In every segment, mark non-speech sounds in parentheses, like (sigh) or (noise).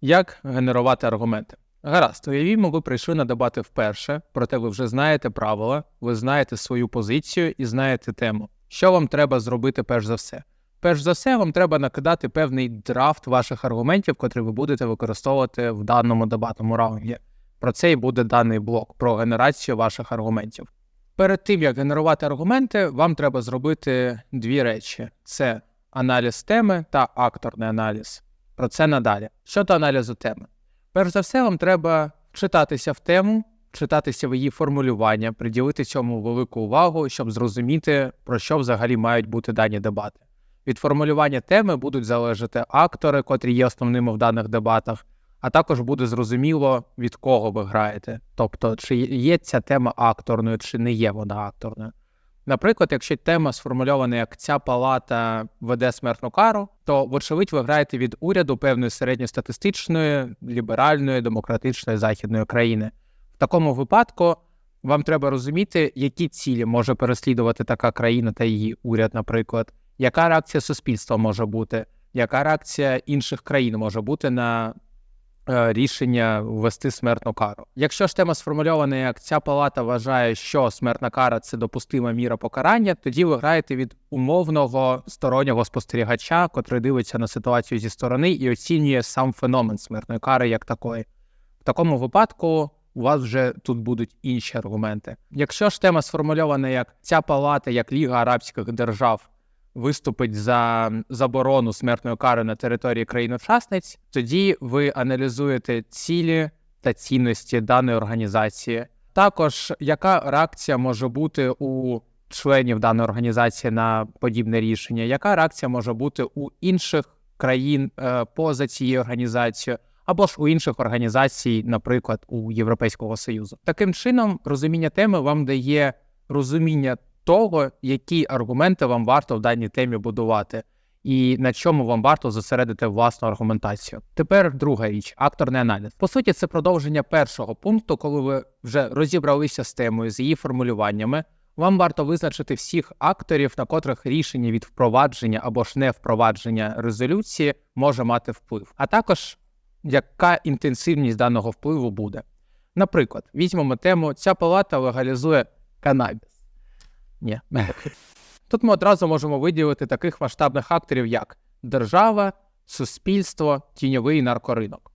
Як генерувати аргументи? Гаразд, уявімо, ви прийшли на дебати вперше, проте ви вже знаєте правила, ви знаєте свою позицію і знаєте тему. Що вам треба зробити перш за все? Перш за все, вам треба накидати певний драфт ваших аргументів, котрі ви будете використовувати в даному дебатному раунді. Про це і буде даний блок про генерацію ваших аргументів. Перед тим як генерувати аргументи, вам треба зробити дві речі: це аналіз теми та акторний аналіз. Про це надалі. Щодо аналізу теми. Перш за все, вам треба вчитатися в тему, вчитатися в її формулювання, приділити цьому велику увагу, щоб зрозуміти, про що взагалі мають бути дані дебати. Від формулювання теми будуть залежати актори, котрі є основними в даних дебатах, а також буде зрозуміло, від кого ви граєте. Тобто, чи є ця тема акторною, чи не є вона акторною. Наприклад, якщо тема сформульована як ця палата веде смертну кару, то, вочевидь, ви граєте від уряду певної середньостатистичної, ліберальної, демократичної західної країни. В такому випадку вам треба розуміти, які цілі може переслідувати така країна та її уряд, наприклад, яка реакція суспільства може бути, яка реакція інших країн може бути на рішення ввести смертну кару. Якщо ж тема сформульована, як ця палата вважає, що смертна кара це допустима міра покарання, тоді ви граєте від умовного стороннього спостерігача, котрий дивиться на ситуацію зі сторони і оцінює сам феномен смертної кари як такої. В такому випадку. У вас вже тут будуть інші аргументи. Якщо ж тема сформульована як ця палата, як Ліга Арабських держав виступить за заборону смертної кари на території країн-учасниць, тоді ви аналізуєте цілі та цінності даної організації. Також яка реакція може бути у членів даної організації на подібне рішення? Яка реакція може бути у інших країн е, поза цією організацією? Або ж у інших організацій, наприклад, у Європейського Союзу, таким чином розуміння теми вам дає розуміння того, які аргументи вам варто в даній темі будувати, і на чому вам варто зосередити власну аргументацію. Тепер друга річ акторний аналіз. По суті, це продовження першого пункту, коли ви вже розібралися з темою, з її формулюваннями. Вам варто визначити всіх акторів, на котрих рішення від впровадження або ж не впровадження резолюції може мати вплив, а також яка інтенсивність даного впливу буде. Наприклад, візьмемо тему: ця палата легалізує канабіс. Ні. (laughs) Тут ми одразу можемо виділити таких масштабних акторів, як держава, суспільство, тіньовий наркоринок.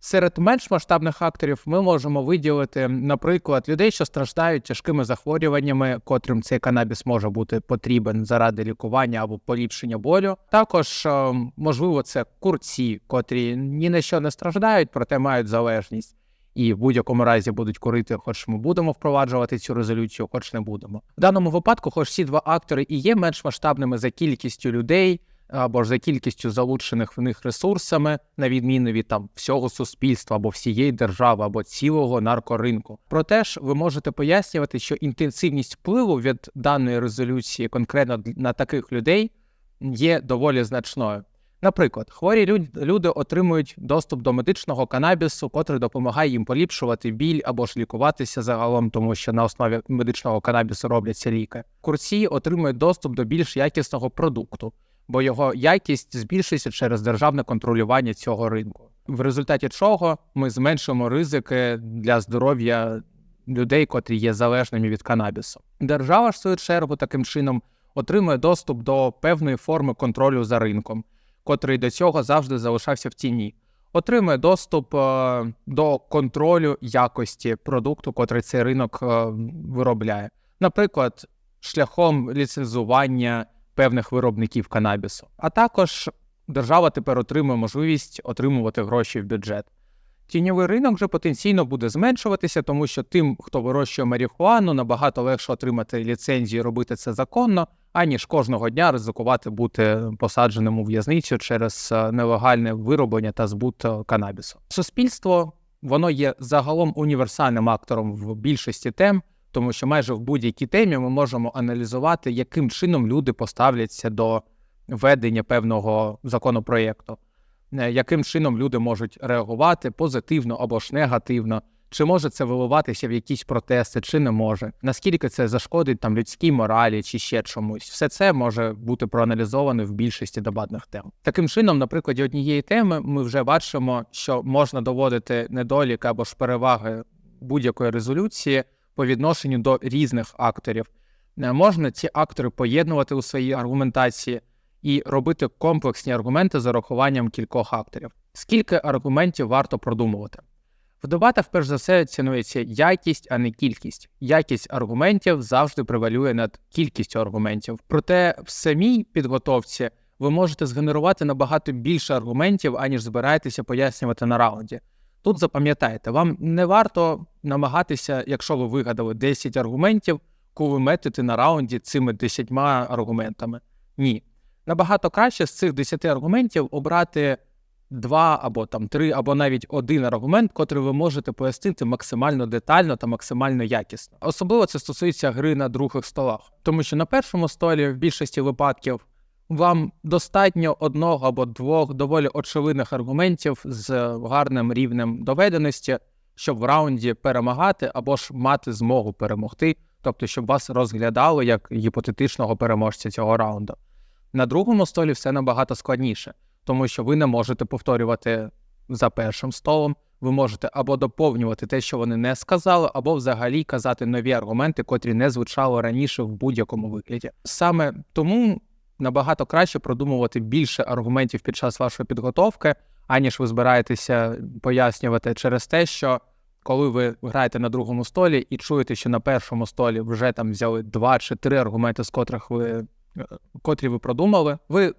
Серед менш масштабних акторів ми можемо виділити, наприклад, людей, що страждають тяжкими захворюваннями, котрим цей канабіс може бути потрібен заради лікування або поліпшення болю. Також, е, можливо, це курці, котрі ні на що не страждають, проте мають залежність і в будь-якому разі будуть курити, хоч ми будемо впроваджувати цю резолюцію, хоч не будемо. В даному випадку, хоч ці два актори і є менш масштабними за кількістю людей. Або ж за кількістю залучених в них ресурсами, на відміну від там всього суспільства або всієї держави, або цілого наркоринку. Проте ж ви можете пояснювати, що інтенсивність впливу від даної резолюції конкретно на таких людей є доволі значною. Наприклад, хворі люди отримують доступ до медичного канабісу, котрий допомагає їм поліпшувати біль або ж лікуватися загалом, тому що на основі медичного канабісу робляться ліки. Курці отримують доступ до більш якісного продукту, бо його якість збільшується через державне контролювання цього ринку. В результаті чого ми зменшуємо ризики для здоров'я людей, котрі є залежними від канабісу. Держава ж свою чергу таким чином отримує доступ до певної форми контролю за ринком котрий до цього завжди залишався в тіні, отримує доступ е, до контролю якості продукту, котрий цей ринок е, виробляє, наприклад, шляхом ліцензування певних виробників канабісу. А також держава тепер отримує можливість отримувати гроші в бюджет. Тіньовий ринок вже потенційно буде зменшуватися, тому що тим, хто вирощує марихуану, набагато легше отримати ліцензію, і робити це законно, аніж кожного дня ризикувати бути посадженим у в'язницю через е, нелегальне вироблення та збут е, канабісу. Суспільство воно є загалом універсальним актором в більшості тем, тому що майже в будь-якій темі ми можемо аналізувати, яким чином люди поставляться до ведення певного законопроєкту. Е, яким чином люди можуть реагувати позитивно або ж негативно. Чи може це виливатися в якісь протести, чи не може? Наскільки це зашкодить там людській моралі чи ще чомусь? Все це може бути проаналізовано в більшості дебатних тем. Таким чином, на прикладі однієї теми, ми вже бачимо, що можна доводити недолік або ж переваги будь-якої резолюції по відношенню до різних акторів. Е, Можна ці актори поєднувати у своїй аргументації і робити комплексні аргументи з урахуванням кількох акторів. Скільки аргументів варто продумувати? В дебатах, перш за все, цінується якість, а не кількість. Якість аргументів завжди превалює над кількістю аргументів. Проте в самій підготовці ви можете згенерувати набагато більше аргументів, аніж збираєтеся пояснювати на раунді. Тут запам'ятайте, вам не варто намагатися, якщо ви вигадали 10 аргументів, кулеметити на раунді цими 10 аргументами. Ні. Набагато краще з цих 10 аргументів обрати два або там три, або навіть один аргумент, котрий ви можете пояснити максимально детально та максимально якісно. Особливо це стосується гри на других столах, тому що на першому столі в більшості випадків вам достатньо одного або двох доволі очевидних аргументів з гарним рівнем доведеності, щоб в раунді перемагати або ж мати змогу перемогти, тобто щоб вас розглядали як гіпотетичного переможця цього раунду. На другому столі все набагато складніше, тому що ви не можете повторювати за першим столом. Ви можете або доповнювати те, що вони не сказали, або взагалі казати нові аргументи, котрі не звучали раніше в будь-якому вигляді. Саме тому набагато краще продумувати більше аргументів під час вашої підготовки, аніж ви збираєтеся пояснювати через те, що коли ви граєте на другому столі і чуєте, що на першому столі вже там взяли два чи три аргументи, з котрих ви котрі ви продумали, ви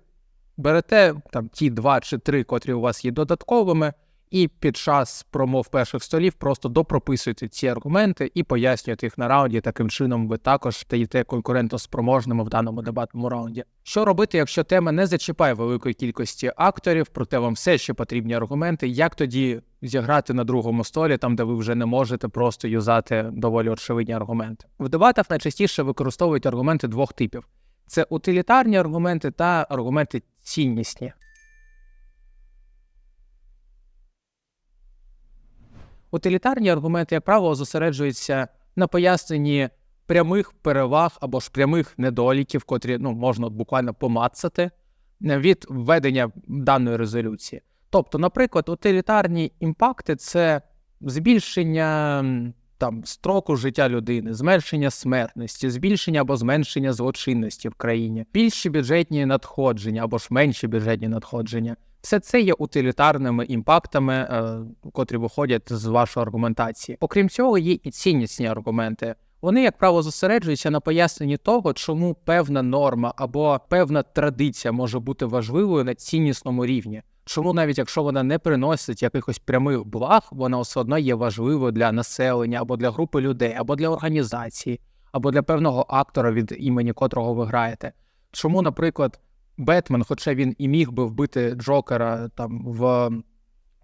берете там ті два чи три, котрі у вас є додатковими, і під час промов перших столів просто допрописуєте ці аргументи і пояснюєте їх на раунді. Таким чином, ви також стаєте конкурентоспроможними в даному дебатному раунді. Що робити, якщо тема не зачіпає великої кількості акторів, проте вам все ще потрібні аргументи? Як тоді зіграти на другому столі, там де ви вже не можете просто юзати доволі очевидні аргументи? В дебатах найчастіше використовують аргументи двох типів: це утилітарні аргументи та аргументи ціннісні. Утилітарні аргументи, як правило, зосереджуються на поясненні прямих переваг або ж прямих недоліків, котрі ну, можна буквально помацати від введення даної резолюції. Тобто, наприклад, утилітарні імпакти це збільшення там строку життя людини, зменшення смертності, збільшення або зменшення злочинності в країні, більші бюджетні надходження або ж менші бюджетні надходження. Все це є утилітарними імпактами, е, котрі виходять з вашої аргументації. Окрім цього, є і ціннісні аргументи. Вони, як правило, зосереджуються на поясненні того, чому певна норма або певна традиція може бути важливою на ціннісному рівні. Чому навіть якщо вона не приносить якихось прямих благ, вона все одно є важливою для населення або для групи людей, або для організації, або для певного актора, від імені котрого ви граєте. Чому, наприклад, Бетмен, хоча він і міг би вбити Джокера там в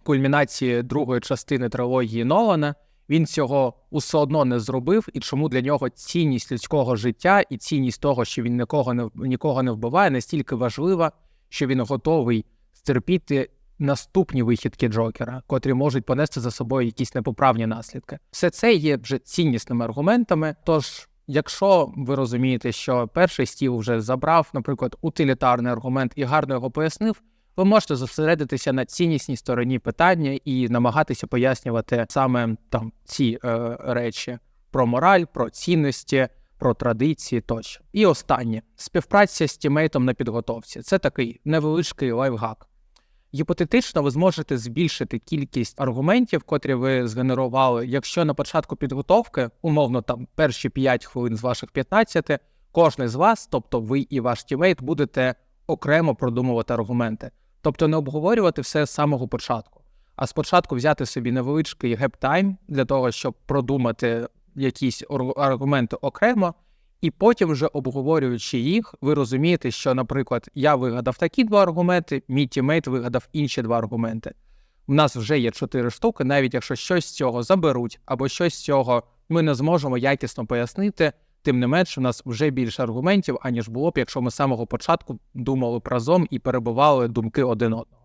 кульмінації другої частини трилогії Нолана, він цього усе одно не зробив, і чому для нього цінність людського життя і цінність того, що він нікого не нікого не вбиває, настільки важлива, що він готовий стерпіти наступні вихідки Джокера, котрі можуть понести за собою якісь непоправні наслідки. Все це є вже ціннісними аргументами. Тож, якщо ви розумієте, що перший стіл вже забрав, наприклад, утилітарний аргумент і гарно його пояснив. Ви можете зосередитися на ціннісній стороні питання і намагатися пояснювати саме там ці е, речі про мораль, про цінності, про традиції тощо. І останнє співпраця з тімейтом на підготовці. Це такий невеличкий лайфхак. Гіпотетично, ви зможете збільшити кількість аргументів, котрі ви згенерували, якщо на початку підготовки, умовно там перші 5 хвилин з ваших 15, кожен з вас, тобто ви і ваш тімейт, будете окремо продумувати аргументи. Тобто не обговорювати все з самого початку, а спочатку взяти собі невеличкий геп-тайм для того, щоб продумати якісь аргументи окремо, і потім, вже обговорюючи їх, ви розумієте, що, наприклад, я вигадав такі два аргументи, мій тімейт вигадав інші два аргументи. У нас вже є чотири штуки, навіть якщо щось з цього заберуть, або щось з цього ми не зможемо якісно пояснити, тим не менш, у нас вже більше аргументів, аніж було б, якщо ми з самого початку думали разом і перебували думки один одного.